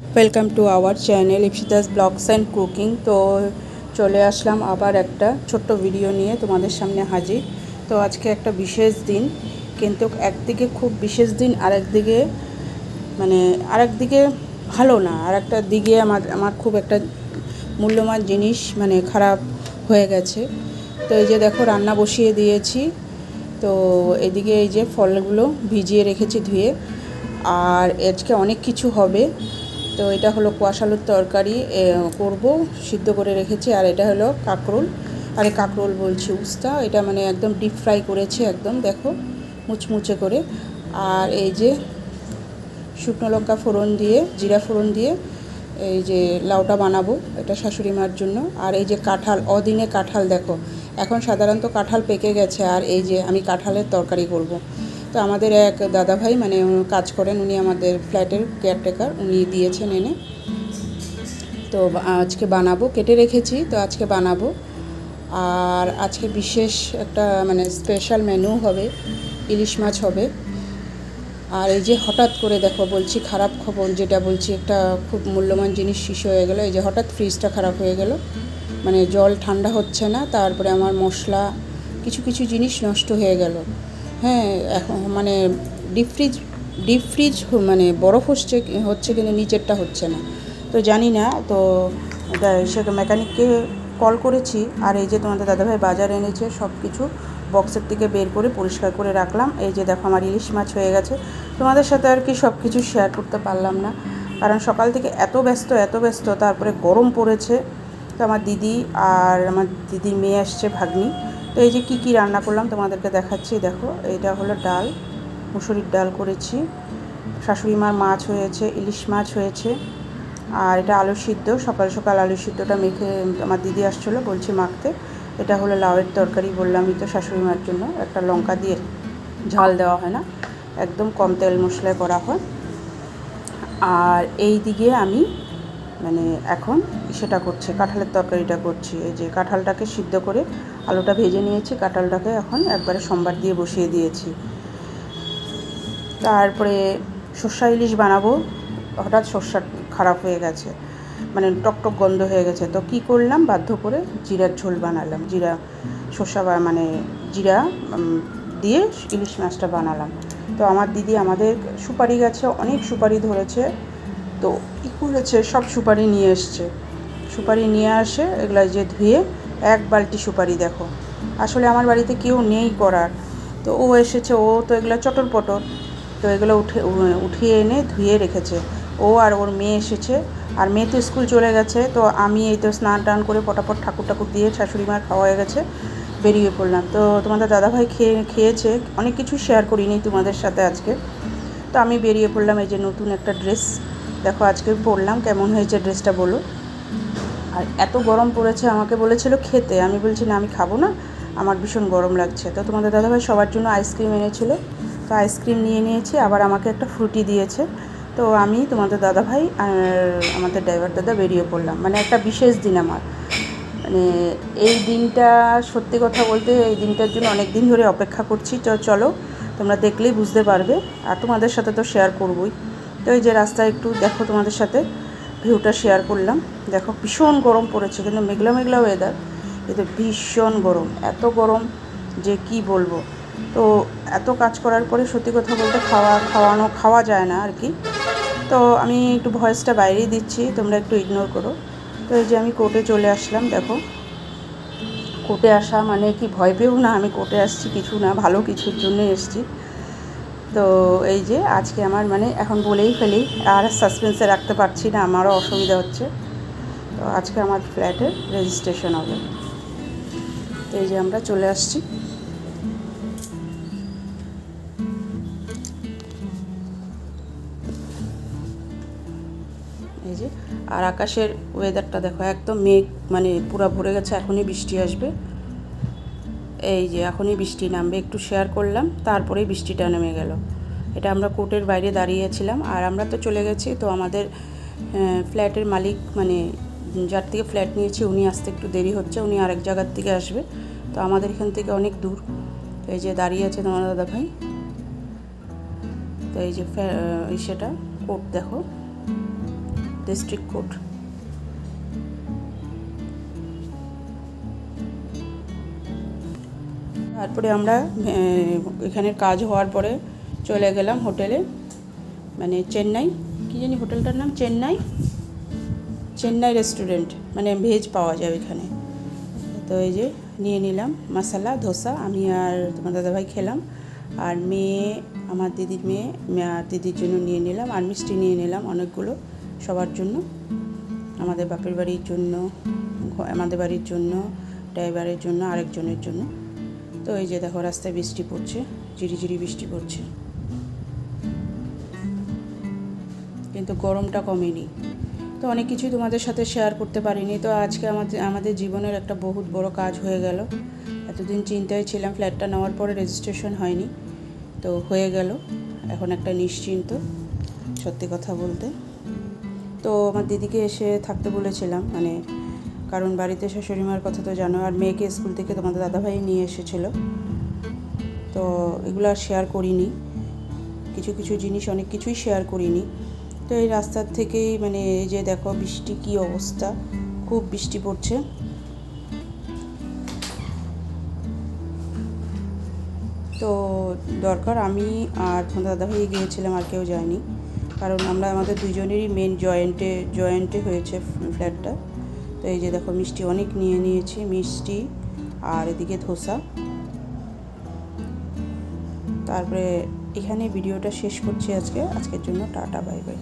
Welcome to our channel Ipsita's blogs and cooking তো চলে আসলাম আবার একটা ছোট্ট ভিডিও নিয়ে তোমাদের সামনে হাজির। তো আজকে একটা বিশেষ দিন, কিন্তু একদিকে খুব বিশেষ দিন আর একদিকে মানে আর একদিকে ভালো না। আর একটা দিকে আমার আমার খুব একটা মূল্যবান জিনিস মানে খারাপ হয়ে গেছে। তো এই যে দেখো, রান্না বসিয়ে দিয়েছি। তো এদিকে এই যে ফলগুলো ভিজিয়ে রেখেছি ধুয়ে। আর আজকে অনেক কিছু হবে। তো এটা হলো কোয়াশালুর তরকারি করব, সিদ্ধ করে রেখেছি, আর এটা হলো কাঁকরোল। আরে কাঁকরোল বলছি, উস্তা, এটা মানে একদম ডিপ ফ্রাই করেছি একদম, দেখো, মুচমুচে করে। আর এই যে শুকনো লঙ্কা ফোড়ন দিয়ে, জিরা ফোড়ন দিয়ে, এই যে লাউটা বানাবো, এটা শাশুড়ি মার জন্য। আর এই যে কাঁঠাল, অদিনে কাঁঠাল দেখো, এখন সাধারণত কাঁঠাল পেকে গেছে, আর এই যে আমি কাঁঠালের তরকারি করব। তো আমাদের এক দাদাভাই মানে কাজ করেন, উনি আমাদের ফ্ল্যাটের কেয়ারটেকার, উনি দিয়েছেন এনে। তো আজকে বানাবো, কেটে রেখেছি, তো আজকে বানাবো। আর আজকে বিশেষ একটা মানে স্পেশাল মেনু হবে, ইলিশ মাছ হবে। আর এই যে হঠাৎ করে দেখো, বলছি খারাপ খবর, যেটা বলছি একটা খুব মূল্যবান জিনিস শিশু হয়ে গেলো, এই যে হঠাৎ ফ্রিজটা খারাপ হয়ে গেল। মানে জল ঠান্ডা হচ্ছে না, তারপরে আমার মশলা, কিছু কিছু জিনিস নষ্ট হয়ে গেল। হ্যাঁ এখন মানে ডিপ ফ্রিজ ডিপ ফ্রিজ মানে বরফ হচ্ছে হচ্ছে কিন্তু নিচেরটা হচ্ছে না। তো জানি না, তো সে মেকানিককে কল করেছি, আর এই যে তোমাদের দাদাভাই বাজার এনেছে সব কিছু বক্সের থেকে বের করে পরিষ্কার করে রাখলাম। এই যে দেখো আমার ইলিশ মাছ হয়ে গেছে। তোমাদের সাথে আর কি সব কিছু শেয়ার করতে পারলাম না। কারণ সকাল থেকে এত ব্যস্ত এত ব্যস্ত, তারপরে গরম পড়েছে। তো আমার দিদি আর আমার দিদির মেয়ে আসছে, ভাগ্নি। তো এই যে কী কী রান্না করলাম তোমাদেরকে দেখাচ্ছি, দেখো, এইটা হলো ডাল, মুসুরির ডাল করেছি। শাশুড়ি মার মাছ হয়েছে, ইলিশ মাছ হয়েছে, আর এটা আলু সিদ্ধ, সকাল সকাল আলু সিদ্ধটা মেখে আমার দিদি আসছিল বলছি মাখতে। এটা হলো লাউয়ের তরকারি বললামই তো শাশুড়ি মার জন্য, একটা লঙ্কা দিয়ে ঝাল দেওয়া হয় না, একদম কম তেল মশলায় করা হয়। আর এই দিকে আমি মানে এখন সেটা করছে, কাঁঠালের তরকারিটা করছি। এই যে কাঁঠালটাকে সিদ্ধ করে আলুটা ভেজে নিয়েছি, কাঁঠালটাকে এখন একবারে সোমবার দিয়ে বসিয়ে দিয়েছি। তারপরে সর্ষা ইলিশ বানাবো, হঠাৎ সর্ষা খারাপ হয়ে গেছে মানে টকটক গন্ধ হয়ে গেছে। তো কি করলাম, বাধ্য করে জিরার ঝোল বানালাম, জিরা, সর্ষা মানে জিরা দিয়ে ইলিশ মাছটা বানালাম। তো আমার দিদি আমাদের সুপারি গাছে অনেক সুপারি ধরেছে তো কী করেছে? সব সুপারি নিয়ে এসছে। সুপারি নিয়ে আসে, এগুলো যে ধুয়ে এক বালতি সুপারি দেখো। আসলে আমার বাড়িতে কেউ নেই করার। তো ও এসেছে, ও তো এগুলো চটর পটর তো এগুলো উঠে উঠিয়ে এনে ধুয়ে রেখেছে। ও আর ওর মেয়ে এসেছে। আর মেয়ে তো স্কুল চলে গেছে, তো আমি এই তো স্নান টান করে পটাপট ঠাকুর ঠাকুর দিয়ে শাশুড়ি মার খাওয়া হয়ে গেছে, বেরিয়ে পড়লাম। তো তোমাদের দাদাভাই খেয়ে, খেয়েছে। অনেক কিছু শেয়ার করিনি তোমাদের সাথে আজকে। তো আমি বেরিয়ে পড়লাম এই যে নতুন একটা ড্রেস দেখো, আজকে পরলাম কেমন হয়েছে ড্রেসটা, বলো। আর এত গরম পড়েছে, আমাকে বলেছিল খেতে। আমি বলছি, না, আমি খাব না, আমার ভীষণ গরম লাগছে। তো তোমাদের দাদাভাই সবার জন্য আইসক্রিম এনেছিল। তো আইসক্রিম নিয়ে নিয়েছি, আবার আমাকে একটা ফ্রুটি দিয়েছে। তো আমি তোমাদের দাদাভাই আর আমাদের ড্রাইভার দাদা বেরিয়ে পড়লাম। মানে একটা বিশেষ দিন আমার। মানে এই দিনটা, সত্যি কথা বলতে, এই দিনটার জন্য অনেক দিন ধরে অপেক্ষা করছি। তো চলো, তোমরা দেখলেই বুঝতে পারবে। আর তোমাদের সাথে তো শেয়ার করবই। তো এই যে রাস্তায় একটু দেখো তোমাদের সাথে, ভিউটা শেয়ার করলাম। দেখো ভীষণ গরম পড়েছে, কিন্তু মেঘলা মেঘলা ওয়েদার কিন্তু ভীষণ গরম। এত গরম যে কি বলব? তো এত কাজ করার পরে সত্যি কথা বলতে খাওয়া, খাওয়ানো, খাওয়া যায় না আর কি। তো আমি একটু ভয়েসটা বাইরেই দিচ্ছি, তোমরা একটু ইগনোর করো। তো এই যে আমি কোর্টে চলে আসলাম, দেখো। কোর্টে আসা মানে কি ভয় পেও না, আমি কোর্টে আসছি কিছু না, ভালো কিছুর জন্য এসছি। তো এই যে আজকে আমার মানে এখন বলেই ফেলি, আর সাসপেন্সে রাখতে পারছি না, আমারও অসুবিধা হচ্ছে। তো আজকে আমার ফ্ল্যাটের রেজিস্ট্রেশন হবে। তো এই যে আমরা চলে আসছি। এই যে, আর আকাশের ওয়েদারটা দেখো, একদম মেঘ মানে পুরো ভরে গেছে, এখনই বৃষ্টি আসবে। এই যে এখনই বৃষ্টি নামবে, একটু শেয়ার করলাম, তারপরেই বৃষ্টিটা নেমে গেল। এটা আমরা কোর্টের বাইরে দাঁড়িয়েছিলাম, আর আমরা তো চলে গেছি, তো আমাদের ফ্ল্যাটের মালিক মানে যার থেকে ফ্ল্যাট নিয়েছি, উনি আসতে একটু দেরি হচ্ছে, উনি আরেক জায়গার থেকে আসবে। তো আমাদের এখান থেকে অনেক দূর। এই যে দাঁড়িয়ে আছে তোমার দাদা ভাই। তো এই যে সেটা কোর্ট দেখো। ডিস্ট্রিক্ট কোর্ট তারপরে আমরা এখানের কাজ হওয়ার পরে চলে গেলাম হোটেলে মানে চেন্নাই। কী জানি হোটেলটার নাম? চেন্নাই? চেন্নাই রেস্টুরেন্ট মানে ভেজ পাওয়া যায় এখানে তো এই যে নিয়ে নিলাম, মশলা, ধোসা, আমি আর তোমার দাদাভাই খেলাম। আর মেয়ে, আমার দিদির মেয়ে আর দিদির জন্য নিয়ে নিলাম, আর মিষ্টি নিয়ে নিলাম অনেকগুলো সবার জন্য। আমাদের বাপের বাড়ির জন্য আমাদের বাড়ির জন্য, ড্রাইভারের জন্য, আরেকজনের জন্য। তো এই যে দেখো, রাস্তায় বৃষ্টি পড়ছে ঝিরিঝিরি বৃষ্টি পড়ছে। কিন্তু গরমটা কমেনি। তো অনেক কিছুই তোমাদের সাথে শেয়ার করতে পারিনি। তো আজকে আমাদের আমাদের জীবনের একটা বহুত বড় কাজ হয়ে গেল। এতদিন চিন্তায় ছিলাম ফ্ল্যাটটা নেওয়ার পরে রেজিস্ট্রেশন হয়নি। তো হয়ে গেল। এখন একটা নিশ্চিন্ত, সত্যি কথা বলতে। তো আমার দিদিকে এসে থাকতে বলেছিলাম মানে কারণ বাড়িতে শাশুড়ি মার কথা তো জানো, আর মেয়েকে স্কুল থেকে তোমাদের দাদাভাই নিয়ে এসেছিল। তো এগুলো আর শেয়ার করিনি। কিছু কিছু জিনিস, অনেক কিছুই শেয়ার করিনি। তো এই রাস্তার থেকেই মানে এই যে দেখো বৃষ্টি কী অবস্থা, খুব বৃষ্টি পড়ছে। তো দরকার আমি আর তোমার দাদাভাই গিয়েছিলাম, আর কেউ যায়নি। কারণ আমরা আমাদের দুজনেরই মেন জয়েন্টে জয়েন্টে হয়েছে ফ্ল্যাটটা তো এই যে দেখো মিষ্টি অনেক নিয়ে নিয়েছি, মিষ্টি আর এদিকে ধোসা। তারপরে এখানে ভিডিওটা শেষ করছি আজকে। আজকের জন্য টাটা, বাই বাই।